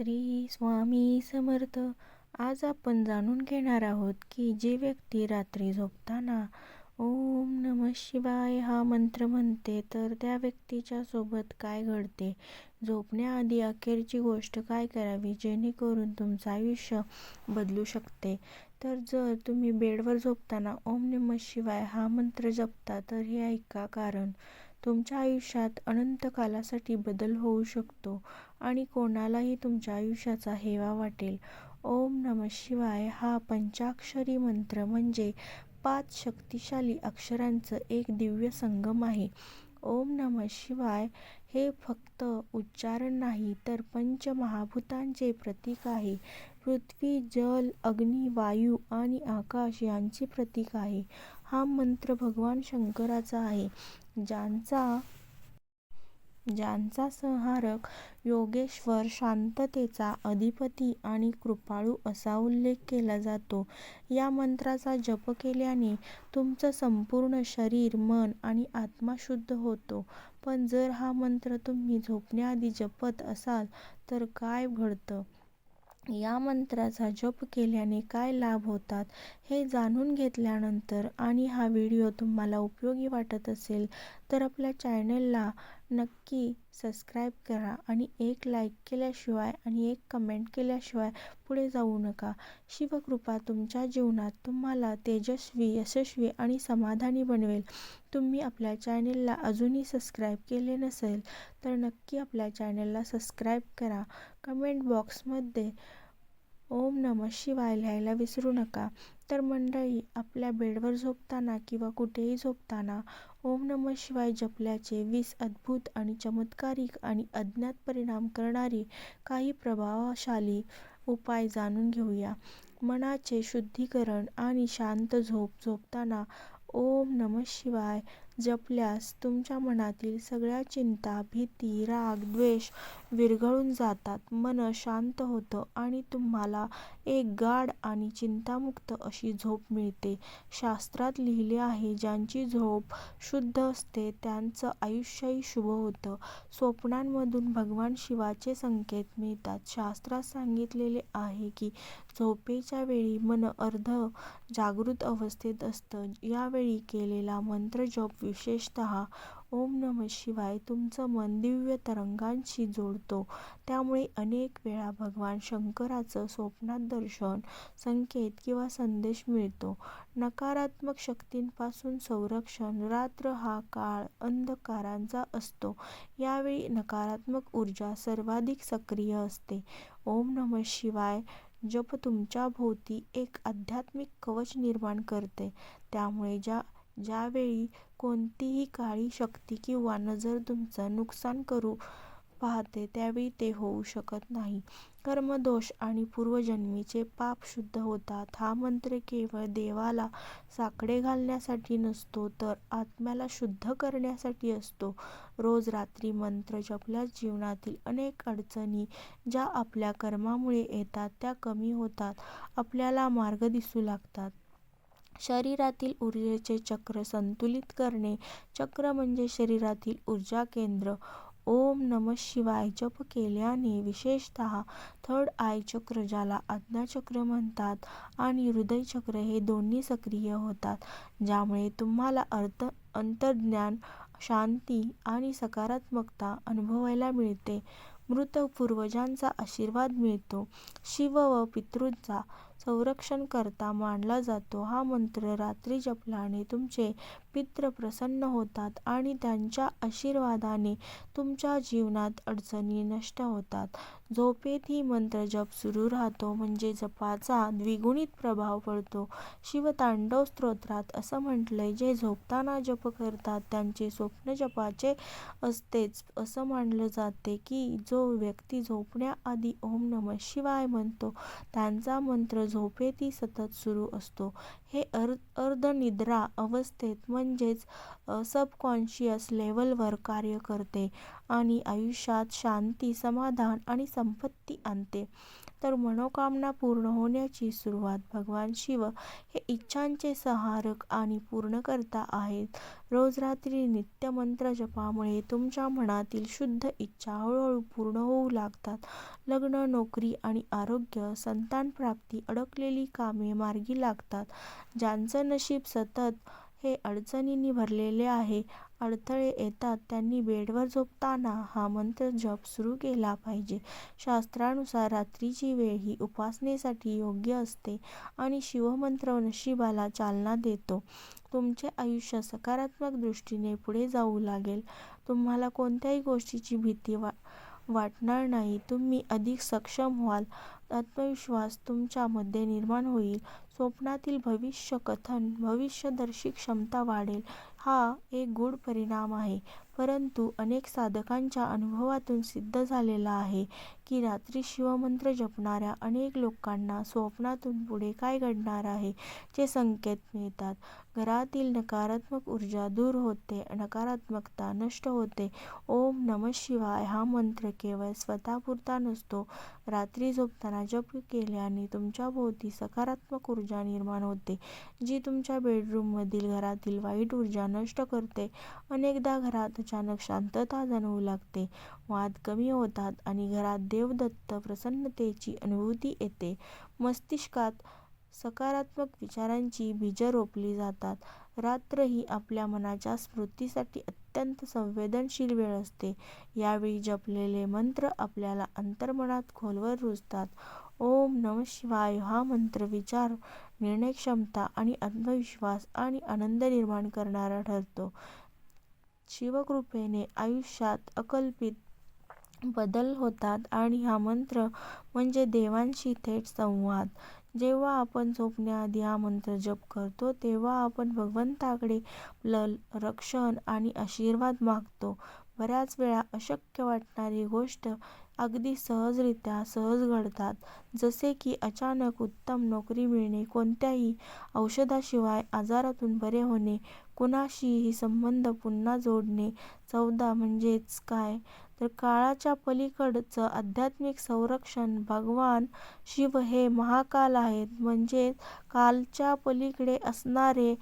श्री स्वामी समर्थ. आज आपण जाणून घेणार आहोत की जे व्यक्ती रात्री झोपताना ओम नम शिवाय हा मंत्र म्हणते तर त्या व्यक्तीच्या सोबत काय घडते? झोपण्याआधी अखेरची गोष्ट काय करावी जेणेकरून तुमचं आयुष्य बदलू शकते? तर जर तुम्ही बेडवर झोपताना ओम नम शिवाय हा मंत्र जपता तर हे ऐका कारण तुमच्या आयुष्यात अनंत कालासाठी बदल होऊ शकतो आणि कोणालाही तुमच्या आयुष्याचा हेवा वाटेल. ओम नमः शिवाय हा पंचाक्षरी मंत्र म्हणजे पाच शक्तिशाली अक्षरांचं एक दिव्य संगम आहे. ओम नमः शिवाय हे फक्त उच्चारण नाही तर पंचमहाभूतांचे प्रतीक आहे. पृथ्वी, जल, अग्नी, वायू आणि आकाश यांचे प्रतीक आहे. हा मंत्र भगवान शंकराचा आहे, ज्यांचा ज्यांचा संहारक, योगेश्वर, शांततेचा अधिपती आणि कृपाळू असा उल्लेख केला जातो. या मंत्राचा जप केल्याने तुमचं संपूर्ण शरीर, मन आणि आत्मा शुद्ध होतो. पण जर हा मंत्र तुम्ही झोपण्याआधी जपत असाल तर काय घडतं? या मंत्राचा जप केल्याने काय लाभ होतात हे जाणून घेतल्यानंतर आणि हा व्हिडिओ तुम्हाला उपयोगी वाटत असेल तर आपल्या चॅनलला नक्की सबस्क्राईब करा आणि एक लाईक केल्याशिवाय आणि एक कमेंट केल्याशिवाय पुढे जाऊ नका. शिवकृपा तुमच्या जीवनात तुम्हाला तेजस्वी, यशस्वी आणि समाधानी बनवेल. तुम्ही आपल्या चॅनेलला अजूनही सबस्क्राईब केले नसेल तर नक्की आपल्या चॅनेलला सबस्क्राईब करा. कमेंट बॉक्समध्ये ओम नमः शिवाय लिहायला विसरू नका. तर मंडळी, आपल्या बेडवर झोपताना किंवा कुठेही झोपताना ओम नमः शिवाय जपल्याचे वीस अद्भुत आणि चमत्कारिक आणि अज्ञात परिणाम करणारी काही प्रभावशाली उपाय जाणून घेऊया. मनाचे शुद्धीकरण आणि शांत झोप झोपताना ओम नमः शिवाय जपल्यास तुमच्या मनातील सगळ्या चिंता, भीती, राग, द्वेष विरघळून जातात. मन शांत होतं आणि तुम्हाला एक गाढ आणि चिंतामुक्त अशी झोप मिळते. शास्त्रात लिहिले आहे, ज्यांची झोप शुद्ध असते त्यांचं आयुष्यही शुभ होतं. स्वप्नांमधून भगवान शिवाचे संकेत मिळतात. शास्त्रात सांगितलेले आहे की झोपेच्या वेळी मन अर्ध जागृत अवस्थेत असतं. यावेळी केलेला मंत्रजप, विशेषतः ओम नमः शिवाय तुमचं मन दिव्य तरंगांशी जोडतो. त्यामुळे अनेक वेळा भगवान शंकराचं स्वप्नात दर्शन, संकेत किंवा संदेश मिळतो. नकारात्मक शक्तींपासून संरक्षण रात्र हा काळ अंधकारांचा असतो. यावेळी नकारात्मक ऊर्जा सर्वाधिक सक्रिय असते. ओम नमः शिवाय जप तुमच्याभोवती एक आध्यात्मिक कवच निर्माण करते. त्यामुळे ज्या ज्यावेळी कोणतीही काळी शक्ती किंवा नजर तुमचं नुकसान करू पाहते त्यावेळी ते होऊ शकत नाही. कर्मदोष आणि पूर्वजन्मीचे पाप शुद्ध होतात. हा मंत्र केवळ देवाला साकडे घालण्यासाठी नसतो तर आत्म्याला शुद्ध करण्यासाठी असतो. रोज रात्री मंत्र जपल्यास जीवनातील अनेक अडचणी ज्या आपल्या कर्मामुळे येतात त्या कमी होतात. आपल्याला मार्ग दिसू लागतात. शरीरातील ऊर्जेचे चक्र संतुलित करणे. चक्र म्हणजे शरीरातील ऊर्जा केंद्र. ओम नमः शिवाय जप केल्याने विशेषतः थर्ड आय चक्र, ज्याला आज्ञाचक्र म्हणतात आणि हृदय चक्र हे दोन्ही सक्रिय होतात. ज्यामुळे तुम्हाला अर्थ अंतर्ज्ञान, शांती आणि सकारात्मकता अनुभवायला मिळते. मृत पूर्वजांचा आशीर्वाद मिळतो. शिव व पितृंचा संरक्षणकर्ता मानला जातो. हा मंत्र रात्री जपल्याने तुमचे पितृ प्रसन्न होतात आणि त्यांच्या आशीर्वादाने तुमच्या जीवनात अडचणी नष्ट होतात. झोपेतही मंत्रजप सुरू राहतो म्हणजे जपाचा द्विगुणित प्रभाव पडतो. शिवतांडव स्तोत्रात असं म्हटलंय, जे झोपताना जप करतात त्यांचे स्वप्न जपाचे असतेच. असं मानलं जाते की जो व्यक्ती झोपण्याआधी ओम नमः शिवाय म्हणतो त्याचा मंत्र झोपेतही सतत सुरू असतो. हे अर् अर्धनिद्रा अवस्थेत म्हणजेच सबकॉन्शियस लेवलवर कार्य करते आणि आयुष्यात शांती, समाधान आणि संपत्ती आणते. तर मनोकामना पूर्ण होण्याची सुरुवात. भगवान शिव हे इच्छांचे सहारक आणि पूर्णकर्ता आहेत. रोज रात्री नित्य मंत्र जपामुळे तुमच्या मनातील शुद्ध इच्छा हळूहळू पूर्ण होऊ लागतात. लग्न, नोकरी आणि आरोग्य, संतानप्राप्ती, अडकलेली कामे मार्गी लागतात. ज्यांचं नशीब सतत हे अडचणींनी भरलेले आहे, अडथळे येतात त्यांनी बेडवर झोपताना हा मंत्र जप सुरू केला पाहिजे. शास्त्रानुसार रात्रीची वेळ ही उपासनेसाठी योग्य असते आणि शिवमंत्र नशिबाला चालना देतो. तुमचे आयुष्य सकारात्मक दृष्टीने पुढे जाऊ लागेल. तुम्हाला कोणत्याही गोष्टीची भीती वाटणार नाही. तुम्ही अधिक सक्षम व्हाल. आत्मविश्वास तुमच्यामध्ये निर्माण होईल. स्वप्नातील भविष्यकथन, भविष्यदर्शी क्षमता वाढेल. हा एक गूढ परिणाम आहे, परंतु अनेक साधकांच्या अनुभवातून सिद्ध झालेला आहे की रात्री शिवमंत्र जपणाऱ्या अनेक लोकांना स्वप्नातून पुढे काय घडणार आहे, चे संकेत मिळतात. घरातील नकारात्मक ऊर्जा दूर होते, नकारात्मकता नष्ट होते. ओम नमः शिवाय हा मंत्र केवळ स्वतःपुरता नसतो. रात्री झोपताना जप केल्याने तुमच्याभोवती सकारात्मक ऊर्जा निर्माण होते, जी तुमच्या बेडरूममधील घरातील वाईट ऊर्जा नष्ट करते. अनेकदा घरात अचानक शांतता जाणवू लागते, वाद कमी होतात आणि घरात देवदत्त प्रसन्नतेची अनुभूती येते. मस्तिष्कात सकारात्मक विचारांची बीजं रोपली जातात. रात्र ही आपल्या मनाच्या स्मृतीसाठी अत्यंत संवेदनशील वेळ असते. यावेळी जपलेले मंत्र आपल्याला अंतर्मनात खोलवर रुजतात. ओम नमः शिवाय हा मंत्र विचार, निर्णयक्षमता आणि आत्मविश्वास आणि आनंद निर्माण करणारा ठरतो. शिवकृपेने आयुष्यात अकल्पित बदल होतात आणि हा मंत्र म्हणजे देवांशी थेट संवाद. जेव्हा आपण झोपण्याआधी हा मंत्र जप करतो तेव्हा आपण भगवंताकडे बल, रक्षण आणि आशीर्वाद मागतो. बऱ्याच वेळा अशक्य वाटणारी गोष्ट अगदी सहजरित्या सहज घडतात. जसे की अचानक उत्तम नोकरी मिळणे, कोणत्याही औषधाशिवाय आजारातून बरे होणे, कुणाशीही संबंध पुन्हा जोडणे. चौदा म्हणजेच काय तर काळाच्या पलीकडचं आध्यात्मिक संरक्षण. भगवान शिव हे महाकाल आहेत. म्हणजेच कालच्या पलीकडे असणारे.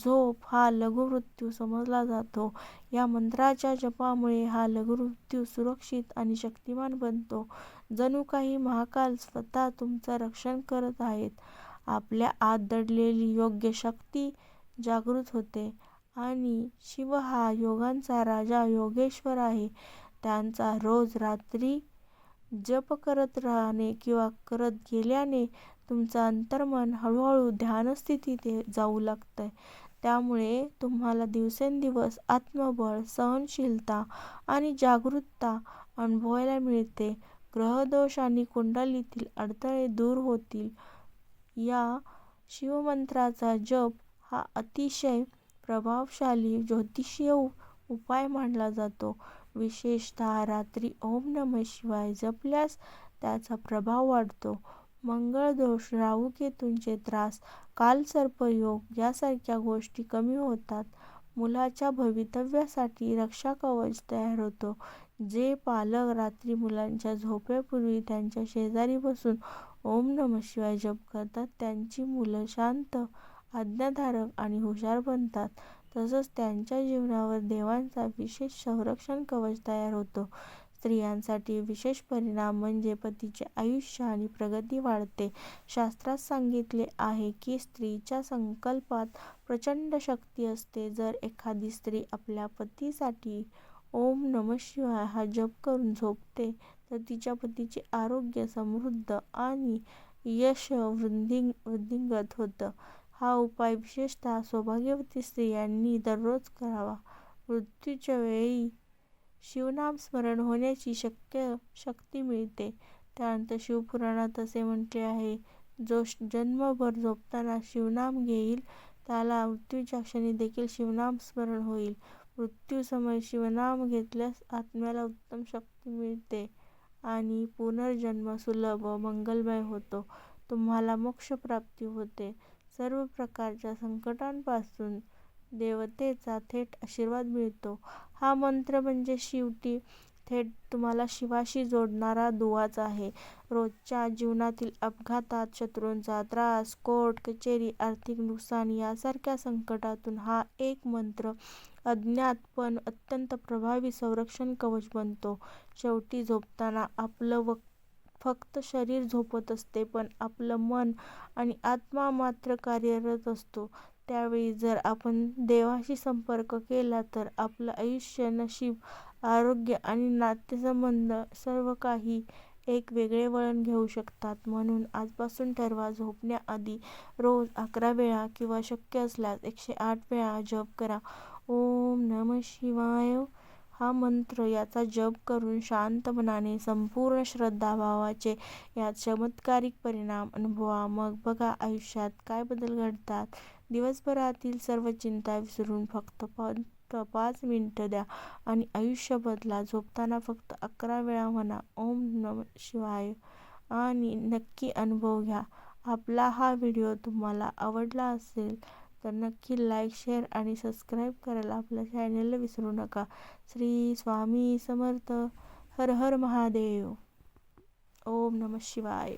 झोप हा लघुमृत्यू समजला जातो. या मंत्राच्या जपामुळे हा लघुमृत्यू सुरक्षित आणि शक्तिमान बनतो. जणू काही महाकाल स्वतः तुमचं रक्षण करत आहेत. आपल्या आत दडलेली योग्य शक्ती जागृत होते आणि शिव हा योगांचा राजा योगेश्वर आहे. त्यांचा रोज रात्री जप करत राहणे किंवा करत गेल्याने तुमचं अंतर्मन हळूहळू ध्यानस्थितीत जाऊ लागतं. त्यामुळे तुम्हाला दिवसेंदिवस आत्मबळ, सहनशीलता आणि जागरूकता अनुभवायला मिळते. ग्रहदोष आणि कुंडलीतील अडथळे दूर होतील. या शिवमंत्राचा जप हा अतिशय प्रभावशाली ज्योतिषीय उपाय मानला जातो. विशेषतः रात्री ओम नमः शिवाय जपल्यास त्याचा प्रभाव वाढतो. मंगळदोष, राहू-केतूंचे त्रास, कालसर्पयोग यासारख्या गोष्टी कमी होतात. मुलाच्या भवितव्यासाठी रक्षाकवच तयार होतं. जे पालक रात्री मुलांच्या झोपेपूर्वी त्यांच्या शेजारी बसून ओम नमः शिवाय जप करतात त्यांची मुलं शांत, आज्ञाधारक आणि हुशार बनतात. तसंच त्यांच्या जीवनावर देवांचा विशेष संरक्षण कवच तयार होतो स्त्रियांसाठी विशेष परिणाम म्हणजे पतीचे आयुष्य आणि प्रगती वाढते. शास्त्रात सांगितले आहे की स्त्रीच्या संकल्पात प्रचंड शक्ती असते. जर एखादी स्त्री आपल्या पतीसाठी ओम नमः शिवाय हा जप करून झोपते तर तिच्या पतीचे आरोग्य, समृद्ध आणि यश वृद्धिंगत होतं. हा उपाय विशेषतः सौभाग्यवती स्त्रियांनी दररोज करावा. मृत्यूच्या वेळी शिवनामस्मरण होण्याची शक्ती मिळते. त्यानंतर शिवपुराणात असे म्हटले आहे, जो जन्मभर झोपताना शिवनाम घेईल त्याला मृत्यूच्या क्षणी देखील शिवनामस्मरण होईल. मृत्यूसमयी शिवनाम घेतल्यास आत्म्याला उत्तम शक्ती मिळते आणि पुनर्जन्म सुलभ व मंगलमय होतो. तुम्हाला मोक्षप्राप्ती होते. सर्व प्रकारच्या संकटांपासून देवतेचा थेट आशीर्वाद मिळतो. हा मंत्र म्हणजे शेवटी थेट तुम्हाला शिवाशी जोडणारा दुवाच आहे. रोजच्या जीवनातील अपघातात, शत्रूंचा त्रास, कोर्ट कचेरी, आर्थिक नुकसान यासारख्या संकटातून हा एक मंत्र अज्ञात पण अत्यंत प्रभावी संरक्षण कवच बनतो. शेवटी झोपताना आपलं फक्त शरीर झोपत असते पण आपलं मन आणि आत्मा मात्र कार्यरत असतो. त्यावेळी जर आपण देवाशी संपर्क केला तर आपलं आयुष्य, नशीब, आरोग्य आणि नातेसंबंध सर्व काही एक वेगळे वळण घेऊ शकतात. म्हणून आजपासून ठरवा झोपण्याआधी रोज अकरा वेळा किंवा शक्य असल्यास एकशे आठ वेळा जप करा. ओम नमः शिवाय हा मंत्र याचा जप करून शांत मनाने, संपूर्ण श्रद्धाभावाचे या चमत्कारिक परिणाम अनुभवा. मग बघा आयुष्यात काय बदल घडतात. दिवसभरातील सर्व चिंता विसरून फक्त पाच मिनिटं द्या आणि आयुष्य बदला. झोपताना फक्त अकरा वेळा म्हणा ओम नम शिवाय आणि नक्की अनुभव घ्या. आपला हा व्हिडिओ तुम्हाला आवडला असेल तर नक्की लाईक, शेअर आणि सबस्क्राईब करायला आपल्या चॅनलला विसरू नका. श्री स्वामी समर्थ. हर हर महादेव. ओम नमः शिवाय.